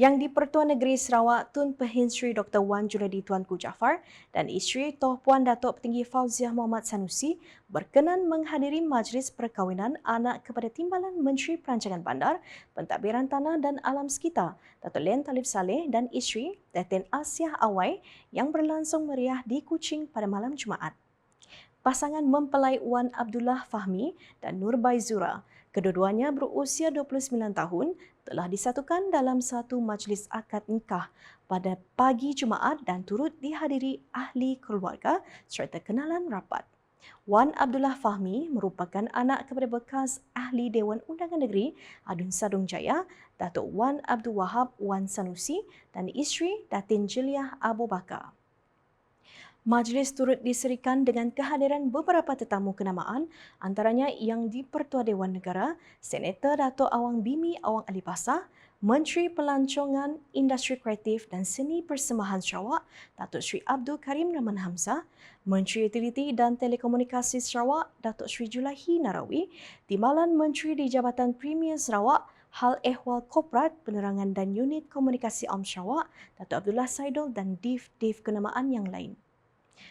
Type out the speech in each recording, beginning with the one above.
Yang di-Pertuan Negeri Sarawak Tun Pehin Sri Dr. Wan Junedi Tuanku Jaafar dan isteri Toh Puan Datuk Petinggi Fauziah Muhammad Sanusi berkenan menghadiri majlis perkahwinan anak kepada Timbalan Menteri Perancangan Bandar, Pentadbiran Tanah dan Alam Sekitar Datuk Len Talib Saleh dan isteri Datin Asiah Awai yang berlangsung meriah di Kuching pada malam Jumaat pasangan mempelai Wan Abdullah Fahmi dan Nur Baizura. Kedua-duanya berusia 29 tahun telah disatukan dalam satu majlis akad nikah pada pagi Jumaat dan turut dihadiri ahli keluarga serta kenalan rapat. Wan Abdullah Fahmi merupakan anak kepada bekas Ahli Dewan Undangan Negeri Adun Sadung Jaya, Datuk Wan Abdul Wahab Wan Sanusi dan isteri Datin Jiliah Abu Bakar. Majlis turut diserikan dengan kehadiran beberapa tetamu kenamaan antaranya yang di-Pertua Dewan Negara, Senator Dato' Awang Bimi Awang Ali Pasar, Menteri Pelancongan, Industri Kreatif dan Seni Persembahan Sarawak, Datuk Sri Abdul Karim Rahman Hamzah, Menteri Utiliti dan Telekomunikasi Sarawak, Datuk Sri Julaihi Narawi, Timbalan Menteri di Jabatan Premier Sarawak, Hal Ehwal Korporat Penerangan dan Unit Komunikasi Om Sarawak, Datuk Abdullah Saidol dan div-div kenamaan yang lain.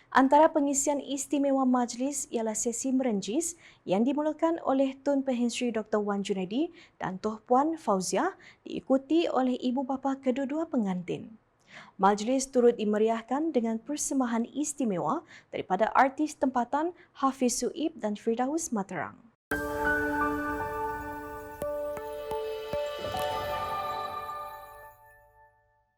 Antara pengisian istimewa majlis ialah sesi merenjis yang dimulakan oleh Tun Pehensri Dr. Wan Junedi dan Toh Puan Fauzia diikuti oleh ibu bapa kedua-dua pengantin. Majlis turut dimeriahkan dengan persembahan istimewa daripada artis tempatan Hafiz Suib dan Firdaus Materang.